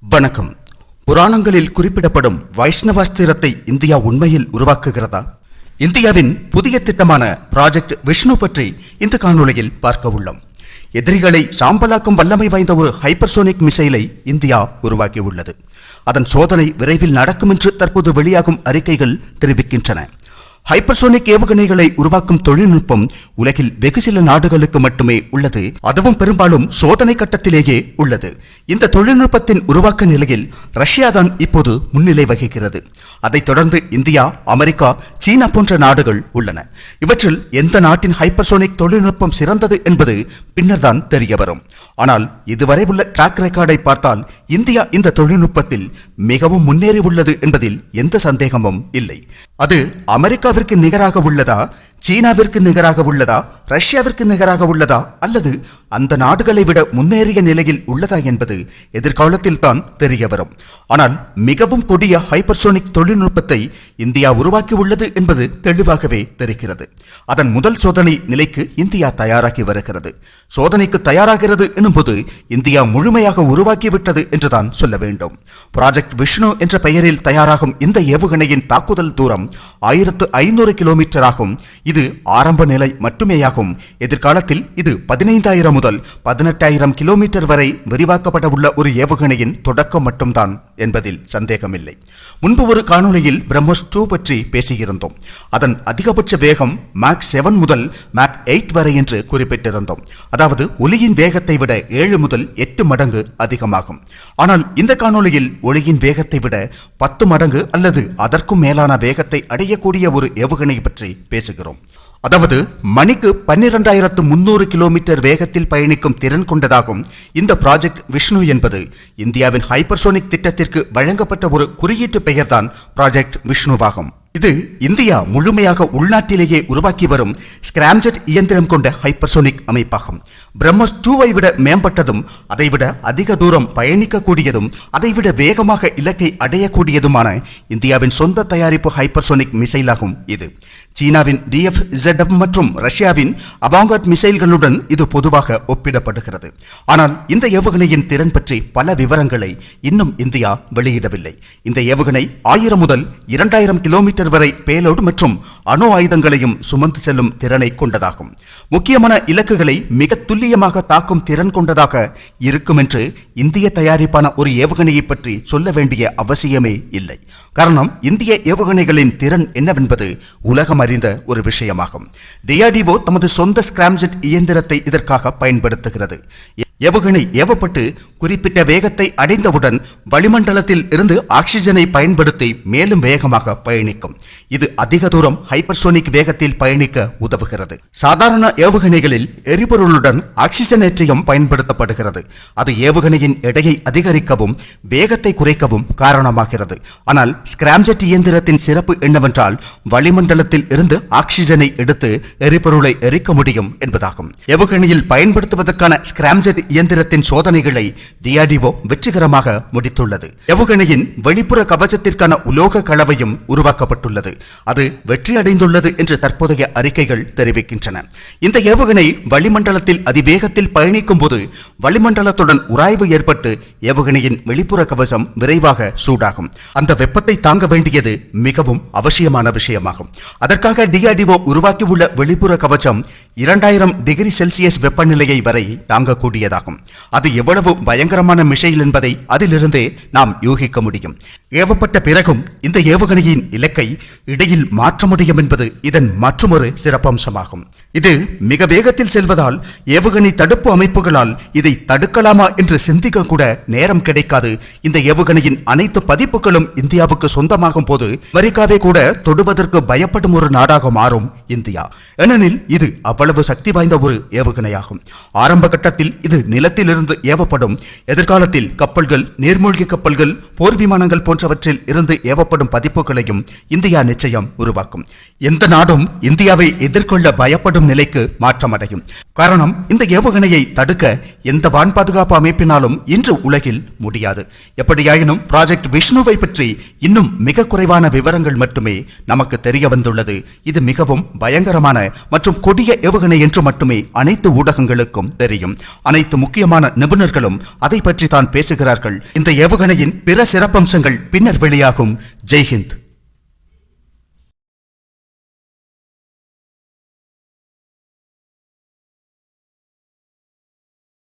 வணக்கம். புராணங்களில் குறிப்பிடப்படும் வைஷ்ணவாஸ்திரத்தை இந்தியா உண்மையில் உருவாக்குகிறதா? இந்தியாவின் புதிய திட்டமான ப்ராஜெக்ட் விஷ்ணு பற்றி இந்த காணொளியில் பார்க்க உள்ளோம். எதிரிகளை சாம்பலாக்கும் வல்லமை வாய்ந்த ஒரு ஹைப்பர்சோனிக் மிசைலை இந்தியா உருவாக்கியுள்ளது. அதன் சோதனை விரைவில் நடக்கும் என்று தற்போது வெளியாகும் அறிக்கைகள் தெரிவிக்கின்றன. ஹைப்பர்சோனிக் ஏவுகணைகளை உருவாக்கும் தொழில்நுட்பம் உலகில் வெகு சில நாடுகளுக்கு மட்டுமே உள்ளது. அதுவும் பெரும்பாலும் சோதனை கட்டத்திலேயே உள்ளது. இந்த தொழில்நுட்பத்தின் உருவாக்க நிலையில் ரஷ்யா தான் இப்போது முன்னிலை வகிக்கிறது. அதைத் தொடர்ந்து இந்தியா அமெரிக்கா சீனா போன்ற நாடுகள் உள்ளன. இவற்றில் எந்த நாட்டின் ஹைப்பர்சோனிக் தொழில்நுட்பம் சிறந்தது என்பது பின்னர் தான் தெரிய வரும். ஆனால் இதுவரை உள்ள டிராக் ரெக்கார்டை பார்த்தால் இந்தியா இந்த தொழில்நுட்பத்தில் மிகவும் முன்னேறி உள்ளது என்பதில் எந்த சந்தேகமும் இல்லை. அது அமெரிக்காவிற்கு நிகராக உள்ளதா? சீனாவிற்கு நிகராக உள்ளதா? ரஷ்யாவிற்கு நிகராக உள்ளதா? அல்லது அந்த நாடுகளை விட முன்னேறிய நிலையில் உள்ளதா என்பது எதிர்காலத்தில் தான் தெரிய வரும். ஆனால் மிகவும் கொடிய ஹைப்பர்சோனிக் தொழில்நுட்பத்தை இந்தியா உருவாக்கி உள்ளது என்பது தெளிவாகவே தெரிகிறது. அதன் முதல் சோதனை நிலைக்கு இந்தியா தயாராகி வருகிறது. சோதனைக்கு தயாராகிறது எனும்போது இந்தியா முழுமையாக உருவாக்கிவிட்டது என்றுதான் சொல்ல வேண்டும். ப்ராஜெக்ட் விஷ்ணு என்ற பெயரில் தயாராகும் இந்த ஏவுகணையின் தாக்குதல் தூரம் ஆயிரத்து ஐநூறு கிலோமீட்டர் ஆகும் இது ஆரம்ப நிலை மட்டுமேயாகும். எதிர்காலத்தில் இது பதினைந்தாயிரம் முதல் பதினெட்டாயிரம் கிலோமீட்டர் வரை விரிவாக்கப்பட உள்ள ஒரு ஏவுகணையின் தொடக்கம் மட்டும்தான் என்பதில் சந்தேகமில்லை. முன்பு ஒரு காணொளியில் பிரம்மோஸ் டூ பற்றி பேசியிருந்தோம். அதன் அதிகபட்ச வேகம் மேக் செவன் முதல் மேக் எயிட் வரை என்று குறிப்பிட்டிருந்தோம். அதாவது ஒலியின் வேகத்தை விட ஏழு முதல் எட்டு மடங்கு அதிகமாகும். ஆனால் இந்த காணொலியில் ஒளியின் வேகத்தை விட பத்து மடங்கு அல்லது அதற்கும் மேலான வேகத்தை அடையக்கூடிய ஒரு ஏவுகணை பற்றி பேசுகிறோம். அதாவது மணிக்கு பன்னிரெண்டாயிரத்து முன்னூறு கிலோமீட்டர் வேகத்தில் பயணிக்கும் திறன் கொண்டதாகும் இந்த ப்ராஜெக்ட் விஷ்ணு என்பது. இந்தியாவின் ஹைப்பர்சோனிக் திட்டத்திற்கு வழங்கப்பட்ட ஒரு குறியீட்டு பெயர்தான் ப்ராஜெக்ட் விஷ்ணுவாகும். இது இந்தியா முழுமையாக உள்நாட்டிலேயே உருவாக்கி வரும் ஸ்கிராம்ஜெட் இயந்திரம் கொண்ட ஹைப்பர்சோனிக் அமைப்பாகும். பிரம்மஸ் டூவை விட மேம்பட்டதும் அதைவிட அதிக தூரம் பயணிக்கக்கூடியதும் அதைவிட வேகமாக இலக்கை அடையக்கூடியதுமான இந்தியாவின் சொந்த தயாரிப்பு ஹைப்பர்சோனிக் மிசைலாகும் இது. சீனாவின் டிஎஃப் ஜெட்எஃப் மற்றும் ரஷ்யாவின் அவாங்கட் மிசைல்களுடன் இது பொதுவாக ஒப்பிடப்படுகிறது. ஆனால் இந்த ஏவுகணையின் திறன் பற்றி பல விவரங்களை இன்னும் இந்தியா வெளியிடவில்லை. இந்த ஏவுகணை ஆயிரம் முதல் இரண்டாயிரம் கிலோமீட்டர் வரை பேலோடு மற்றும் அணு ஆயுதங்களையும் சுமந்து செல்லும் திறனை கொண்டதாகும். முக்கியமான இலக்குகளை மிக துல்லியமாக தாக்கும் திறன் கொண்டதாக இருக்கும் என்று இந்திய தயாரிப்பான ஒரு ஏவுகணையை பற்றி சொல்ல வேண்டிய அவசியமே இல்லை. காரணம் இந்திய ஏவுகணைகளின் திறன் என்னவென்பது உலகம் அறிந்த ஒரு விஷயமாகும். டிஆர்டிஓ தமது சொந்த ஸ்கிராம்ஜெட் இயந்திரத்தை இதற்காக பயன்படுத்துகிறது. ஏவுகணை ஏவப்பட்டு குறிப்பிட்ட வேகத்தை அடைந்தவுடன் வளிமண்டலத்தில் இருந்து ஆக்சிஜனை பயன்படுத்தி மேலும் வேகமாக பயணிக்கும். இது அதிக தூரம் ஹைப்பர்சோனிக் வேகத்தில் பயணிக்க உதவுகிறது. சாதாரண ஏவுகணைகளில் எரிபொருளுடன் ஆக்சிஜனேற்றியம் பயன்படுத்தப்படுகிறது. அது ஏவுகணையின் எடையை அதிகரிக்கவும் வேகத்தை குறைக்கவும் காரணமாகிறது. ஆனால் ஸ்கிராம்ஜெட் இயந்திரத்தின் சிறப்பு என்னவென்றால் வளிமண்டலத்தில் இருந்து ஆக்சிஜனை எடுத்து எரிபொருளை எரிக்க முடியும் என்பதாகும். ஏவுகணையில் பயன்படுத்துவதற்கான ஸ்கிராம்ஜெட் இயந்திரத்தின் சோதனைகளை டிஆர்டிஓ வெற்றிகரமாக முடித்துள்ளது. ஏவுகணையின் வெளிப்புற கவசத்திற்கான உலோக கலவையும் உருவாக்கப்பட்டுள்ளது. அது வெற்றி அடைந்துள்ளது என்று தற்போதைய அறிக்கைகள் தெரிவிக்கின்றன. இந்த ஏவுகணை வளிமண்டலத்தில் அதிவேகத்தில் பயணிக்கும் போது வளிமண்டலத்துடன் உராய்வு ஏற்பட்டு ஏவுகணையின் வெளிப்புற கவசம் விரைவாக சூடாகும். அந்த வெப்பத்தை தாங்க வேண்டியது மிகவும் அவசியமான விஷயமாகும். அதற்காக டிஆர்டிஓ உருவாக்கியுள்ள வெளிப்புற கவசம் இரண்டாயிரம் டிகிரி செல்சியஸ் வெப்பநிலையை வரை தாங்கக்கூடியதாகும் அது எவ்வளவு பயங்கரமான மிஷைல் என்பதை அதிலிருந்தே நாம் யூகிக்க முடியும். ஏவப்பட்ட பிறகும் இந்த ஏவுகணையின் இலக்கை இடையில் மாற்ற முடியும் என்பது இதன் மற்றொரு சிறப்பம்சமாகும். இது மிக வேகத்தில் செல்வதால் ஏவுகணை தடுப்பு அமைப்புகளால் இதை தடுக்கலாமா என்று சிந்திக்க கூட நேரம் கிடைக்காது. இந்த ஏவுகணையின் அனைத்து பதிப்புகளும் இந்தியாவுக்கு சொந்தமாகும் போது அமெரிக்காவை கூட தொடுவதற்கு பயப்படும் ஒரு நாடாக மாறும் இந்தியா. ஏனெனில் இது அவ்வளவு சக்தி வாய்ந்த ஒரு ஏவுகணையாகும். ஆரம்ப கட்டத்தில் இது நிலத்திலிருந்து ஏவப்படும். எதிர்காலத்தில் கப்பல்கள் நீர்மூழ்கி கப்பல்கள் போர் விமானங்கள் போன்ற போன்றவற்றில் இருந்து ஏவப்படும் பதிப்புகளையும் இந்தியா நிச்சயம் உருவாக்கும். எந்த நாடும் இந்தியாவை எதிர்கொள்ள பயப்படும் நிலைக்கு மாற்றமடையும். காரணம் இந்த ஏவுகணையை தடுக்க எந்த வான் பாதுகாப்பு அமைப்பினாலும் இன்று உலகில் முடியாது. எப்படியாயினும் ப்ராஜெக்ட் விஷ்ணுவை பற்றி இன்னும் மிக குறைவான விவரங்கள் மட்டுமே நமக்கு தெரிய வந்துள்ளது. இது மிகவும் பயங்கரமான மற்றும் கொடிய ஏவுகணை என்று மட்டுமே அனைத்து ஊடகங்களுக்கும் தெரியும். அனைத்து முக்கியமான நிபுணர்களும் அதை பற்றி தான் பேசுகிறார்கள். இந்த ஏவுகணையின் பிற சிறப்பம்சங்கள் பின்னர் வெளியாகும். ஜெய்ஹிந்த்.